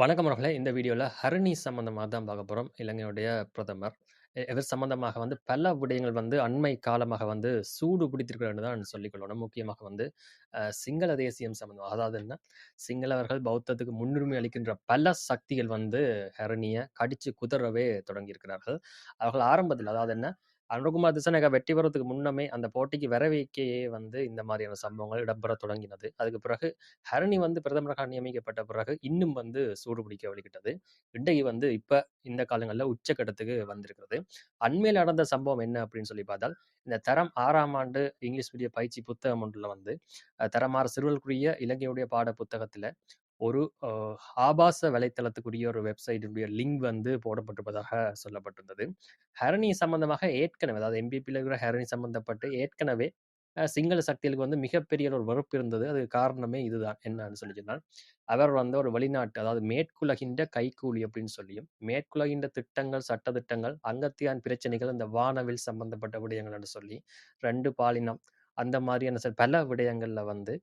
வணக்கம் அவர்களே. இந்த வீடியோவில் ஹரிணி சம்மந்தமாக தான் பார்க்க போகிறோம் இலங்கையுடைய பிரதமர். இவர் சம்மந்தமாக வந்து பல விடயங்கள் வந்து அண்மை காலமாக வந்து சூடு பிடித்திருக்கிறது தான் சொல்லிக்கொள்ளணும் முக்கியமாக வந்து சிங்கள தேசியம் சம்மந்தமா. அதாவது என்ன, சிங்களவர்கள் பௌத்தத்துக்கு முன்னுரிமை அளிக்கின்ற பல சக்திகள் வந்து ஹரணியை கடித்து குதறவே தொடங்கியிருக்கிறார்கள். அவர்கள் ஆரம்பத்தில் அதாவது என்ன, அனுகுமார் திசாநாயக்கா வெற்றி பெறதுக்கு முன்னமே அந்த போட்டிக்கு வரவேக்கையே வந்து இந்த மாதிரியான சம்பவங்கள் இடம்பெறத் தொடங்கினது. அதுக்கு பிறகு ஹரணி வந்து பிரதமராக நியமிக்கப்பட்ட பிறகு இன்னும் வந்து சூடு பிடிக்க வழிகிட்டது இன்றைக்கு வந்து இப்ப இந்த காலங்களில் உச்சக்கட்டத்துக்கு வந்திருக்கிறது. அண்மையில் நடந்த சம்பவம் என்ன அப்படின்னு சொல்லி பார்த்தால், இந்த தரம் ஆறாம் ஆண்டு இங்கிலீஷ் மீடிய பயிற்சி புத்தகம் ஒன்றுல வந்து தரமாற தரம் 6 சிறுவர்களுக்குரிய இலங்கையுடைய பாட புத்தகத்தில் ஒரு ஆபாச வலைத்தளத்துக்குரிய ஒரு வெப்சைட்டுடைய லிங்க் வந்து போடப்பட்டிருப்பதாக சொல்லப்பட்டிருந்தது. ஹரணி சம்பந்தமாக ஏற்கனவே அதாவது எம்பிபியில் இருக்கிற ஹரணி சம்பந்தப்பட்டு ஏற்கனவே சிங்கள சக்திகளுக்கு வந்து மிகப்பெரிய ஒரு வெறுப்பு இருந்தது. அதுக்கு காரணமே இதுதான். என்னன்னு சொல்லி சொன்னால், அவர் வந்து ஒரு வெளிநாட்டு அதாவது மேற்குலகின்ற கைக்கூலி அப்படின்னு சொல்லியும், மேற்குலகின்ற திட்டங்கள், சட்ட திட்டங்கள், அங்கத்தியான் பிரச்சனைகள், இந்த வானவில் சம்பந்தப்பட்ட விடயங்கள் என்று சொல்லி ரெண்டு பாலினம் அந்த மாதிரியான சில பல விடயங்களில் வந்து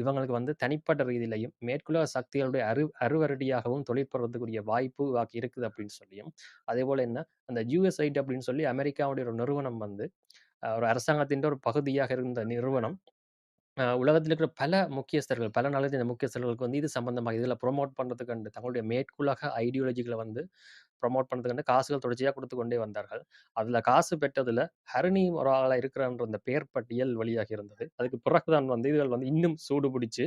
இவங்களுக்கு வந்து தனிப்பட்ட ரீதியிலையும் மேற்குலக சக்திகளுடைய அரு அருவருடியாகவும் தொழிற்படுறதுக்குரிய வாய்ப்பு வாக்கு இருக்குது அப்படின்னு சொல்லியும், அதே போல் என்ன அந்த யுஎஸ்ஐடி அப்படின்னு சொல்லி அமெரிக்காவுடைய ஒரு நிறுவனம் வந்து ஒரு அரசாங்கத்தின் ஒரு பகுதியாக இருந்த நிறுவனம், உலகத்தில் இருக்கிற பல முக்கியஸ்தர்கள், பல நாடுகளின் முக்கியஸ்தர்களுக்கு வந்து இது சம்பந்தமாக இதில் ப்ரொமோட் பண்ணுறதுக்கு தங்களுடைய மேற்குலக ஐடியாலஜிகளை வந்து ப்ரொமோட் பண்ணுறதுக்கு காசுகள் தொடர்ச்சியாக கொடுத்து கொண்டே வந்தார்கள். அதில் காசு பெற்றதில் ஹரிணியும் ஒரு இருக்கிறன்ற இருக்கிறான்ற அந்த பெயர் பட்டியல் வழியாக இருந்தது. அதுக்கு பிறகுதான் வந்து இதுகள் வந்து இன்னும் சூடு பிடிச்சி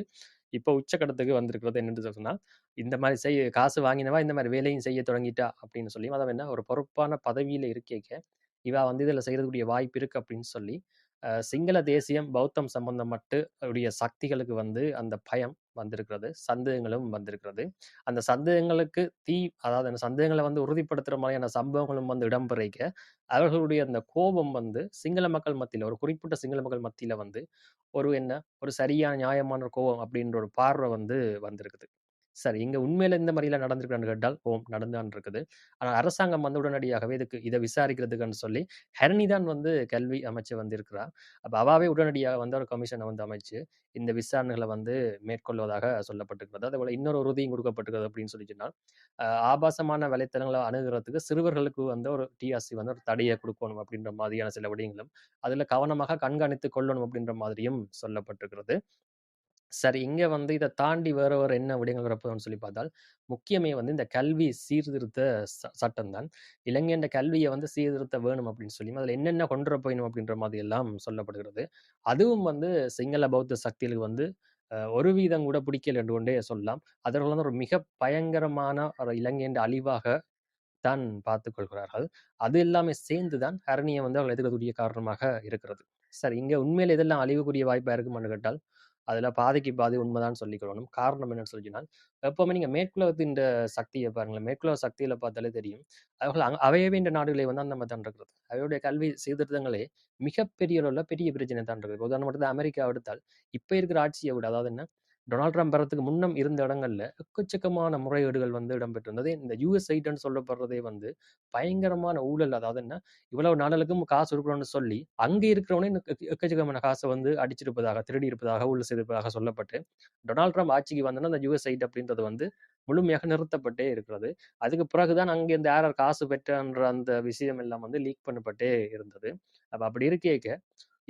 இப்போ உச்சக்கட்டத்துக்கு வந்திருக்கிறது என்னென்று சொன்னால் இந்த மாதிரி செய் காசு வாங்கினவா இந்த மாதிரி வேலையும் செய்ய தொடங்கிட்டா அப்படின்னு சொல்லி, அதாவது என்ன ஒரு பொறுப்பான பதவியில் இருக்கேக்க, இவா வந்து இதில் செய்யறதுக்குரிய வாய்ப்பு இருக்கு அப்படின்னு சொல்லி, சிங்கள தேசியம், பௌத்தம் சம்பந்தப்பட்டு உடைய சக்திகளுக்கு வந்து அந்த பயம் வந்திருக்கிறது. சந்தேகங்களும் வந்திருக்கிறது. அந்த சந்தேகங்களுக்கு தீ அதாவது அந்த சந்தேகங்களை வந்து உறுதிப்படுத்துகிற மாதிரியான சம்பவங்களும் வந்து இடம்பெறைக்க, அவர்களுடைய அந்த கோபம் வந்து சிங்கள மக்கள் மத்தியில் ஒரு குறிப்பிட்ட சிங்கள மக்கள் மத்தியில் வந்து ஒரு என்ன, ஒரு சரியான நியாயமான கோபம் அப்படின்ற ஒரு பார்வை வந்து வந்திருக்குது. சரி, இங்க உண்மையில இந்த மாரிலாம் நடந்திருக்கான்னு கேட்டால், ஓம் நடந்தான் இருக்குது. ஆனால் அரசாங்கம் வந்து உடனடியாகவே இதுக்கு இதை விசாரிக்கிறதுக்குன்னு சொல்லி, ஹரணி தான் வந்து கல்வி அமைச்சு வந்திருக்கிறா. அப்ப அவாவே உடனடியாக வந்து ஒரு கமிஷனை வந்து அமைச்சு, இந்த விசாரணைகளை வந்து மேற்கொள்வதாக சொல்லப்பட்டிருக்கிறது. அதேபோல இன்னொரு உறுதியும் கொடுக்கப்பட்டிருக்கிறது அப்படின்னு சொல்லி சொன்னால், ஆபாசமான வலைத்தளங்களை அணுகுறதுக்கு சிறுவர்களுக்கு வந்து ஒரு டிஆர்சி வந்து ஒரு தடையை கொடுக்கணும் அப்படின்ற மாதிரியான சில விடயங்களும், அதுல கவனமாக கண்காணித்து கொள்ளணும் அப்படின்ற மாதிரியும் சொல்லப்பட்டிருக்கிறது. சரி, இங்க வந்து இதை தாண்டி வேற ஒரு என்ன விடயங்கள் சொல்லி பார்த்தால், முக்கியமே வந்து இந்த கல்வி சீர்திருத்த ச சட்டம் தான். இலங்கையின் கல்வியை வந்து சீர்திருத்த வேணும் அப்படின்னு சொல்லி, அதில் என்னென்ன கொண்டு வர போயணும் அப்படின்ற மாதிரி எல்லாம் சொல்லப்படுகிறது. அதுவும் வந்து சிங்கள பௌத்த சக்திகளுக்கு வந்து ஒரு வீதம் கூட பிடிக்கல என்று கொண்டே சொல்லலாம். அதற்குள்ள வந்து ஒரு மிக பயங்கரமான ஒரு இலங்கையின் அழிவாக தான் பார்த்து கொள்கிறார்கள். அது எல்லாமே சேர்ந்து தான் ஹரணியை வந்து அவர்கள் எதிர்க்கக்கூடிய காரணமாக இருக்கிறது. சரி, இங்க உண்மையில இதெல்லாம் அழிவுக்குரிய வாய்ப்பா இருக்குமான்னு கேட்டால், அதில் பாதிக்கு பாதி உண்மைதான் சொல்லிக்கொள்ளணும். காரணம் என்னன்னு சொல்லி சொன்னால், நீங்கள் நீங்க மேற்குலகத்தின் சக்தியை பாருங்களேன். மேற்குலக சக்தியில் பார்த்தாலே தெரியும். அவர்கள் அங் அவையவே இந்த நாடுகளை வந்து அந்த மாதிரி தான் இருக்கிறது. அவையுடைய கல்வி சீர்திருத்தங்களே மிகப்பெரிய அளவில் பெரிய பிரச்சனை தான் இருக்குது. உதாரணமானது அமெரிக்கா எடுத்தால், இப்போ இருக்கிற ஆட்சியை விட அதாவது என்ன, டொனால்ட் ட்ரம்ப் பெறத்துக்கு முன்னம் இருந்த இடங்கள்ல எக்கச்சக்கமான முறைகேடுகள் வந்து இடம்பெற்றிருந்தது. இந்த யுஎஸ்ஐடின்னு சொல்லப்படுறதே வந்து பயங்கரமான ஊழல். அதாவது என்ன, இவ்வளவு நாடுகளுக்கும் காசு குடுக்குறோம்னு சொல்லி, அங்கே இருக்கிறவனே எக்கச்சக்கமான காசை வந்து அடிச்சிருப்பதாக, திருடி இருப்பதாக, ஊழல் செய்திருப்பதாக சொல்லப்பட்டு, டொனால்ட் ட்ரம்ப் ஆட்சிக்கு வந்தோன்னா அந்த யுஎஸ்ஐடி அப்படின்றது வந்து முழுமையாக நிறுத்தப்பட்டே இருக்கிறது. அதுக்கு பிறகு தான் இந்த யார் யார் காசு பெற்றன்ற அந்த விஷயம் எல்லாம் வந்து லீக் பண்ணப்பட்டே இருந்தது. அப்போ அப்படி இருக்கேக்க,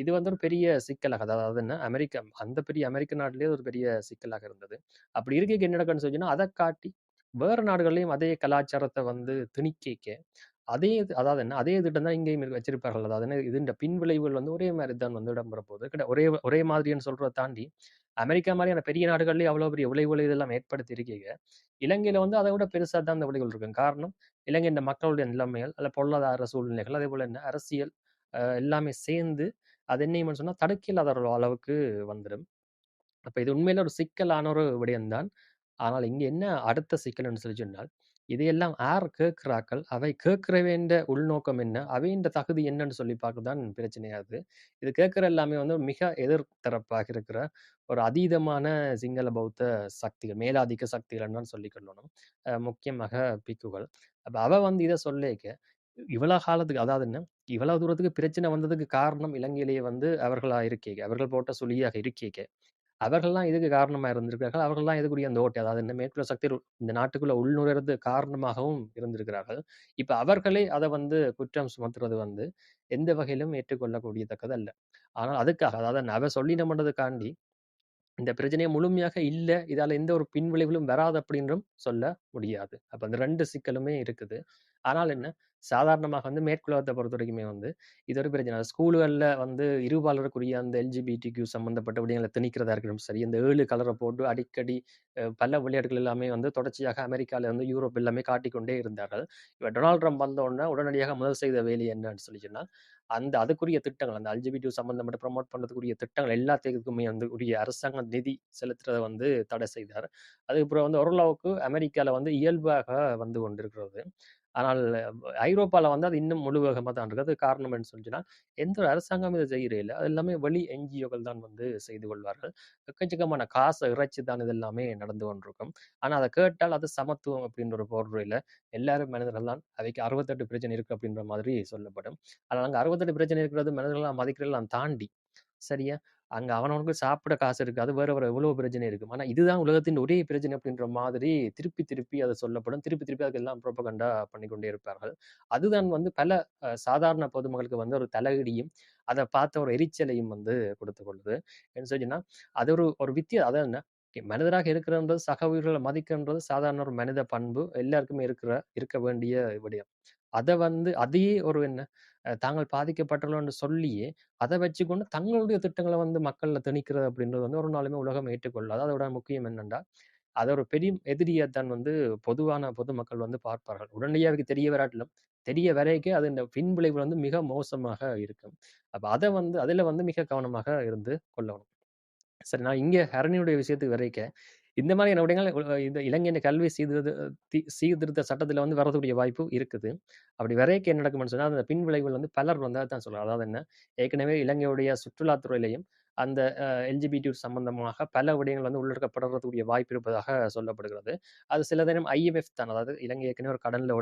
இது வந்து ஒரு பெரிய சிக்கலாக அதாவது என்ன அமெரிக்கா அந்த பெரிய அமெரிக்க நாட்டிலேயே ஒரு பெரிய சிக்கலாக இருந்தது. அப்படி இருக்க என்ன நடக்குன்னு சொன்னீங்கன்னா அதை காட்டி வேறு நாடுகள்லையும் அதே கலாச்சாரத்தை வந்து திணிக்க அதே இது அதாவது என்ன, அதே திட்டம் தான் இங்கேயும் வச்சிருப்பார்கள். அதாவது என்ன பின் பின்விளைவுகள் வந்து ஒரே மாதிரி தான் வந்து இடம்பெற போகுது. கிட்ட ஒரே ஒரே மாதிரின்னு சொல்றதை தாண்டி, அமெரிக்கா மாதிரியான பெரிய நாடுகள்லயே அவ்வளோ பெரிய விளைவுகள் இதெல்லாம் ஏற்படுத்தி இருக்கீங்க இலங்கையில வந்து அதை விட பெருசாக தான் அந்த விளைவுகள் இருக்கும். காரணம், இலங்கையின் மக்களுடைய நிலைமைகள், அல்ல பொருளாதார சூழ்நிலைகள், அதே போல என்ன அரசியல் எல்லாமே சேர்ந்து, அது என்ன சொன்னால் சொன்னா, தடுக்க ஒரு அளவுக்கு வந்துடும் அப்போ இது உண்மையில ஒரு சிக்கலான ஒரு விடயம் தான். ஆனால் இங்கே என்ன அடுத்த சிக்கல்னு சொல்லி சொன்னால், இதையெல்லாம் யார் கேட்கிறாக்கள் அவை கேட்கிறவைன்ற உள்நோக்கம் என்ன? அவையின் தகுதி என்னன்னு சொல்லி பார்க்க தான் இது கேட்கிற எல்லாமே வந்து மிக எதிர்த்தரப்பாக இருக்கிற ஒரு அதீதமான சிங்கள பௌத்த சக்திகள், மேலாதிக்க சக்திகள் தான் சொல்லிக் கொள்ளணும். முக்கியமாக பிக்குகள். அப்போ அவ வந்து இதை சொல்லிக்க இவ்வளோ காலத்துக்கு அதாவது என்ன, இவ்வளவு தூரத்துக்கு பிரச்சனை வந்ததுக்கு காரணம் இலங்கையிலேயே வந்து அவர்களா இருக்கேக்க, அவர்கள் போட்ட சுழியாக இருக்கேக்க, அவர்கள்லாம் இதுக்கு காரணமா இருந்திருக்கிறார்கள். அவர்கள்லாம் இதுக்குரிய அந்த ஓட்டை அதாவது இந்த மேற்குள்ள சக்தி இந்த நாட்டுக்குள்ள உள்நுழைறது காரணமாகவும் இருந்திருக்கிறார்கள். இப்ப அவர்களே அதை வந்து குற்றம் சுமத்துறது வந்து எந்த வகையிலும் ஏற்றுக்கொள்ளக்கூடியத்தக்கது அல்ல. ஆனால் அதுக்காக அதாவது அவ சொல்லினோம்ன்றதுக்காண்டி இந்த பிரச்சனையை முழுமையாக இல்லை இதால எந்த ஒரு பின்விளைவுகளும் வராது அப்படின்றும் சொல்ல முடியாது. அப்ப அந்த ரெண்டு சிக்கலுமே இருக்குது. ஆனால் என்ன, சாதாரணமாக வந்து மேற்குள்ளத்தை பொறுத்த வரைக்குமே வந்து, இது ஒரு பிரச்சனை. ஸ்கூல்களில் வந்து இருபாலருக்குரிய அந்த எல்ஜிபிடிக்கு சம்மந்தப்பட்ட விடயங்களை திணிக்கிறதா இருக்கட்டும் சரி, இந்த ஏழு கலரை போட்டு அடிக்கடி பல விளையாட்டுகள் எல்லாமே வந்து தொடர்ச்சியாக அமெரிக்காவில் வந்து யூரோப் எல்லாமே காட்டிக்கொண்டே இருந்தார்கள். இப்போ டொனால்ட் ட்ரம்ப் வந்தோடனே உடனடியாக முதல் செய்த வேலை என்னன்னு சொல்லி சொன்னால் அந்த அதுக்குரிய திட்டங்கள் அந்த எல்ஜிபிடி சம்மந்தப்பட்ட ப்ரமோட் பண்ணுறதுக்குரிய திட்டங்கள் எல்லாத்துக்குமே வந்து உரிய அரசாங்க நிதி செலுத்துறதை வந்து தடை செய்தார். அதுக்கப்புறம் வந்து ஓரளவுக்கு அமெரிக்காவில் வந்து இயல்பாக வந்து கொண்டிருக்கிறது. ஆனால் ஐரோப்பால வந்து அது இன்னும் முழு வேகமாக தான் இருக்கு. காரணம் என்று சொல்லி எந்த ஒரு அரசாங்கமும் இத செய்யறதில்ல. அது எல்லாமே வெளி என்ஜிஓக்கள் தான் வந்து செய்து கொள்வார்கள். எக்கச்சக்கமான காச இறைச்சி தான் இது எல்லாமே நடந்து கொண்டிருக்கும். ஆனா அத கேட்டால் அது சமத்துவம் அப்படின்ற ஒரு போர்வையில் எல்லாரும் மனிதர்கள் தான். அவைக்கு 68 பிரச்சனை இருக்கு அப்படின்ற மாதிரி சொல்லப்படும். ஆனால் அங்க 68 பிரச்சனை இருக்கிறது மனிதர்களா மதிக்கிறதெல்லாம் தாண்டி, சரியா? அங்க அவனவனுக்கு சாப்பிட காசு இருக்குது அது வேற வேற எவ்வளோ பிரச்சனை இருக்கும். ஆனால் இதுதான் உலகத்தின் ஒரே பிரச்சனை அப்படின்ற மாதிரி திருப்பி திருப்பி அதை சொல்லப்படும். திருப்பி திருப்பி அதுக்கெல்லாம் புரோபகண்டா பண்ணிக்கொண்டே இருப்பார்கள். அதுதான் வந்து பல சாதாரண பொதுமக்களுக்கு வந்து ஒரு தலையடியும் அதை பார்த்த ஒரு எரிச்சலையும் வந்து கொடுத்து கொள்ளுது. என்ன சொன்னா, அது ஒரு ஒரு வித்தியா அதான் என்ன மனிதராக இருக்கிறன்றது சக உயிர்களை மதிக்கன்றது சாதாரண ஒரு மனித பண்பு. எல்லாருக்குமே இருக்கிற இருக்க வேண்டிய விடயம். அதை வந்து அதையே ஒரு என்ன அ தாங்கள் பாதிக்கப்பட்டுள்ளோம்னு சொல்லியே, அதை வச்சுக்கொண்டு தங்களுடைய திட்டங்களை வந்து மக்களில் திணிக்கிறது அப்படின்றது வந்து ஒரு நாளுமே உலகம் ஏற்றுக்கொள்ளாது. அதோட முக்கியம் என்னென்றால் அதை ஒரு பெரிய எதிரியை தான் வந்து பொதுவான பொதுமக்கள் வந்து பார்ப்பார்கள். உடனடியாக தெரிய வராட்டிலும், தெரிய வரைக்கே அது இந்த பின்விளைவு வந்து மிக மோசமாக இருக்கும். அப்போ அதை வந்து அதில் வந்து மிக கவனமாக இருந்து கொள்ளணும். சரி நான் இங்கே ஹரணியுடைய விஷயத்துக்கு வரைக்க, இந்த மாதிரியான விடயங்கள் இந்த இலங்கையின் கல்வி சீர்திருத்த சீர்திருத்த சட்டத்தில் வந்து வரக்கூடிய வாய்ப்பு இருக்குது. அப்படி வரைக்க என்ன நடக்கும்னு சொன்னால் அந்த பின்விளைவுகள் வந்து பலர் வந்து தான் சொல்லலாம் அதாவது என்ன, ஏற்கனவே இலங்கையுடைய சுற்றுலாத்துறையிலையும் அந்த எல்ஜிபிடி சம்பந்தமாக பல விடயங்கள் வந்து உள்ளடக்கப்படுறதுக்கூடிய வாய்ப்பு இருப்பதாக சொல்லப்படுகிறது. அது சில நேரம் ஐஎம்எஃப் தான். அதாவது இலங்கை ஏற்கனவே ஒரு கடன்ல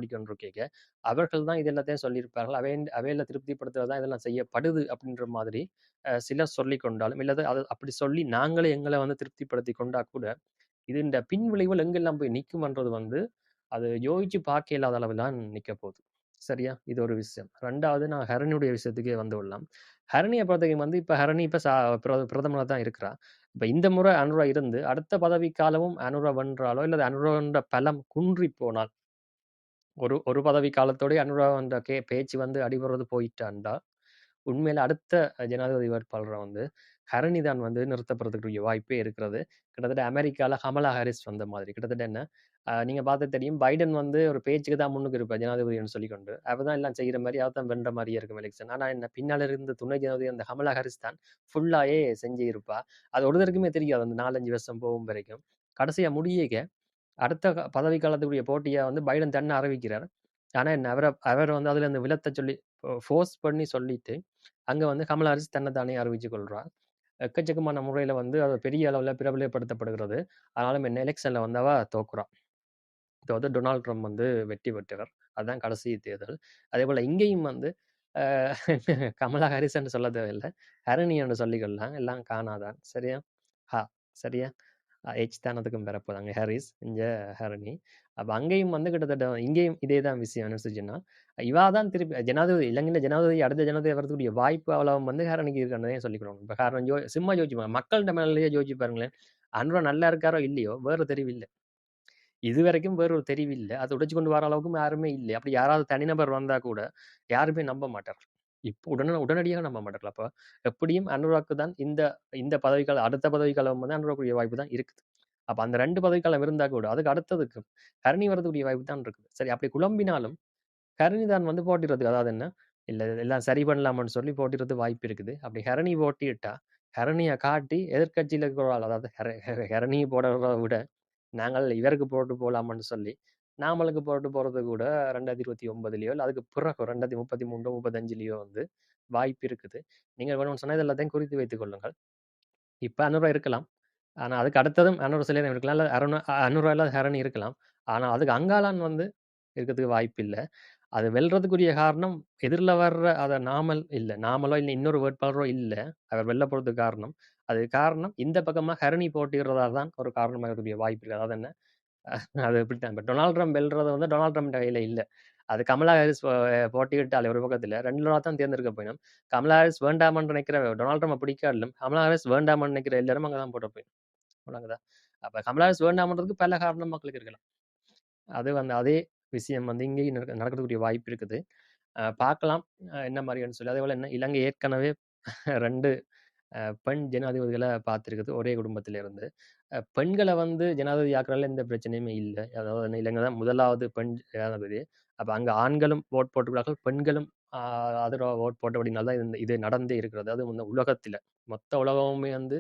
கேட்க அவர்கள் தான் இது எல்லாத்தையும் சொல்லியிருப்பார்கள். அவை அவைகள திருப்திப்படுத்துறது தான் இதெல்லாம் செய்யப்படுது அப்படின்ற மாதிரி சிலர் சொல்லிக் கொண்டாலும், இல்லாத அது அப்படி சொல்லி நாங்களே எங்களை வந்து திருப்திப்படுத்திக் கொண்டா கூட, இது இந்த பின்விளைவுகள் எங்கெல்லாம் போய் நிற்கும்ன்றது வந்து, அது யோசிச்சு பார்க்க இல்லாத அளவில் தான் நிற்க போகுது. சரியா? இது ஒரு விஷயம். ரெண்டாவது நான் ஹரணியுடைய விஷயத்துக்கே வந்து விடலாம் ஹரணியை பொறுத்தவரைக்கும் வந்து இப்போ ஹரணி இப்ப சா பிரதமராக பிரதமரா தான் இருக்கிறா. இப்ப இந்த முறை அனுரா இருந்து, அடுத்த பதவிக்காலமும் அனுரா வென்றாலோ, இல்லை அனுரான்ற பலம் குன்றிப் போனால், ஒரு ஒரு பதவி காலத்தோடயே அனுரான்ற கே பேச்சு வந்து அடிபடுறது போயிட்டாண்டா, உண்மையில அடுத்த ஜனாதிபதி வேட்பாளரை வந்து ஹரணி தான் வந்து நிறுத்தப்படுறதுக்குரிய வாய்ப்பே இருக்கிறது. கிட்டத்தட்ட அமெரிக்கால கமலா ஹாரிஸ் வந்த மாதிரி. கிட்டத்தட்ட என்ன, நீங்கள் நீங்க தெரியும். பைடன் வந்து ஒரு பேச்சுக்கு தான் முன்னுக்கு இருப்பார் ஜனாதிபதின்னு சொல்லிக்கொண்டு. அவர் தான் எல்லாம் செய்கிற மாதிரி அவர் தான் வென்ற மாதிரியே இருக்கும் எலெக்ஷன். ஆனா என்ன பின்னால இருந்த துணை ஜனாதிபதி அந்த கமலா ஹாரிஸ் தான் ஃபுல்லாகவே செஞ்சு இருப்பா. அது ஒருத்தருக்குமே தெரியாது. அந்த 4, 5 வருஷம் போகும் வரைக்கும். கடைசியா முடியக அடுத்த க பதவி காலத்துக்குரிய போட்டியை வந்து பைடன் தன்னை அறிவிக்கிறார். ஆனா என்ன அவரை அவர் வந்து அதுல அந்த விலத்தை சொல்லி ஃபோர்ஸ் பண்ணி சொல்லிட்டு, அங்க வந்து கமலா ஹாரிஸ் தன்னை தானே அறிவிச்சு கொள்றா. எக்கச்சக்கமான முறையில வந்து அது பெரிய அளவுல பிரபலப்படுத்தப்படுகிறது. ஆனாலும் என்ன எலெக்ஷனில் வந்தவா அவ இப்போ வந்து டொனால்ட் ட்ரம்ப் வந்து வெற்றி பெற்றவர். அதுதான் கடைசி தேர்தல். அதே போல் இங்கேயும் வந்து கமலா ஹாரிசன் சொல்ல தேவையில்ல. ஹரணி என்று சொல்லிக்கொள்ளலாம். எல்லாம் காணாதான் சரியா? ஹா சரியா? ஹெச் எச் தான் அதுக்கும் வரப்போறாங்க. ஹாரிஸ், இங்க ஹரணி. அப்ப அங்கேயும் வந்து கிட்டத்தட்ட இங்கேயும் இதே தான் விஷயம் என்ன சொன்னா, இவா தான் திருப்பி ஜனாதிபதி இலங்கையில ஜனாதிபதி அடுத்த ஜனாதிபதி வரதுக்கூடிய வாய்ப்பு அவ்வளவு வந்து ஹரணிக்கு இருக்கிறதே சொல்லிக்கணும். இப்ப காரணம் ஜோ சும்மா ஜோதிப்பாங்க மக்கள்கிட்ட மேலேயே மேலயே பாருங்களேன். அனுரா நல்லா இருக்காரோ இல்லையோ, வேற தெரிவு இது வரைக்கும் வேற ஒரு தெரிவு இல்ல. அதை உடைச்சு கொண்டு வர அளவுக்கும் யாருமே இல்ல. அப்படி யாராவது தனிநபர் வந்தா கூட, யாருமே நம்ப மாட்டார் இப்போ உடனே உடனடியாக நம்ப மாட்டார்கள். அப்போ எப்படியும் அனுராக்கு தான் இந்த இந்த பதவிக்காலம் அடுத்த பதவிக்காலம் வந்து அனுராக்குரிய வாய்ப்பு தான் இருக்குது. அப்ப அந்த ரெண்டு பதவிக்காலம் இருந்தா கூட, அதுக்கு அடுத்ததுக்கு கரணி வரதுக்குரிய வாய்ப்பு தான் இருக்குது. சரி அப்படி குழம்பினாலும், கரணி தான் வந்து போட்டிடுறதுக்கு அதாவது என்ன, இல்ல எல்லாம் சரி பண்ணலாமான்னு சொல்லி போட்டிடுறது வாய்ப்பு இருக்குது. அப்படி ஹரணி போட்டிட்டா ஹரணியை காட்டி எதிர்க்கட்சியில இருக்கிற அதாவது ஹரணியை போடுறத விட, நாங்கள் இவருக்கு போட்டு போகலாமான்னு சொல்லி, நாமலுக்கு போட்டு போறது கூட ரெண்டாயிரத்தி இருபத்தி ஒன்பதுலையோ இல்லை அதுக்கு பிறகு 2033, 35லயோ வந்து வாய்ப்பு இருக்குது. நீங்க வேணும்னு சொன்னா இது எல்லாத்தையும் குறித்து வைத்துக் கொள்ளுங்கள். இப்ப அனுரா இருக்கலாம். ஆனா அதுக்கு அடுத்ததும் அனுரா சிலையம் இருக்கலாம். இல்லை அருணா அனுரா இல்லாத ஹரணி இருக்கலாம். ஆனா அதுக்கு அங்காளான் வந்து இருக்கிறதுக்கு வாய்ப்பு இல்ல. அது வெல்றதுக்குரிய காரணம் எதிர்ல வர்ற அதை நாமல் இல்ல. நாமலோ இல்ல இன்னொரு வேட்பாளரோ இல்ல. அவர் வெல்ல போறதுக்கு காரணம். அதுக்கு காரணம் இந்த பக்கமா ஹரணி போட்டியிடுறதா தான் ஒரு காரணமாக இருக்கக்கூடிய வாய்ப்பு இருக்குது அதாவது என்ன? அது இப்படித்தான். இப்போ டொனால்ட் ட்ரம்ப் வெல்றது வந்து டொனால்ட் ட்ரம்ப் கையில் இல்ல. அது கமலா ஹாரிஸ் போட்டியிட்டால் போட்டியிட்டாலே ஒரு பக்கத்துல 2 தடவ தான் தேர்ந்தெடுக்க போயினம். கமலா ஹாரிஸ் வேண்டாம்ன்னு நினைக்கிற டொனால்ட் ட்ரம்ப் பிடிக்காடலும் கமலா ஹாரிஸ் வேண்டாம்ன்னு நினைக்கிற எல்லாரும் அங்கே தான் போட போயினம். அவ்வளோங்கதான் அப்போ கமலா ஹாரிஸ் வேண்டாமன்றதுக்கு பல காரணம் மக்களுக்கு இருக்கலாம். அது வந்து அதே விஷயம் வந்து இங்கேயும் நடக்கக்கூடிய வாய்ப்பு இருக்குது. பார்க்கலாம். என்ன மாதிரின்னு சொல்லி. அதே போல் என்ன இலங்கை ஏற்கனவே ரெண்டு பெண் ஜனாதிபதிகளை பார்த்துருக்குது ஒரே குடும்பத்திலிருந்து. அ பெண்களை வந்து ஜனாதிபதி ஆக்குறதுல எந்த பிரச்சனையுமே இல்லை அதாவது இலங்கை தான் முதலாவது பெண் ஜனாதிபதி. அப்போ அங்க ஆண்களும் ஓட் போட்டுக்கிறார்கள். பெண்களும் ஆஹ் ஆதரவா ஓட் போட்டபடினால தான் இது இது நடந்தே இருக்கிறது. அது வந்து உலகத்தில் மொத்த உலகமுமே வந்து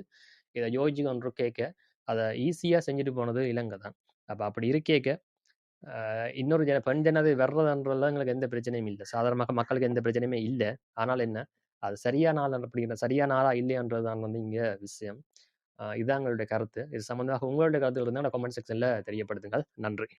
இதை யோசிச்சு கேட்க அதை ஈஸியா செஞ்சுட்டு போனது இலங்கை தான். அப்போ அப்படி இருக்கேக்க, ஆஹ் இன்னொரு ஜன பெண் ஜனாதிபதி வர்றதுன்றதுல எங்களுக்கு எந்த பிரச்சனையும் இல்லை சாதாரணமாக மக்களுக்கு எந்த பிரச்சனையுமே இல்லை ஆனால் என்ன? அது சரியான ஆள் அப்படிங்கிற சரியான ஆளா இல்லையான்றது தான் வந்து இங்கே விஷயம். இதுதான் இதான் எங்களுடைய கருத்து. இது சம்மந்தமாக உங்களுடைய கருத்துக்கள் இருந்தால் கமெண்ட் செக்ஷனில் தெரியப்படுத்துங்கள். நன்றி.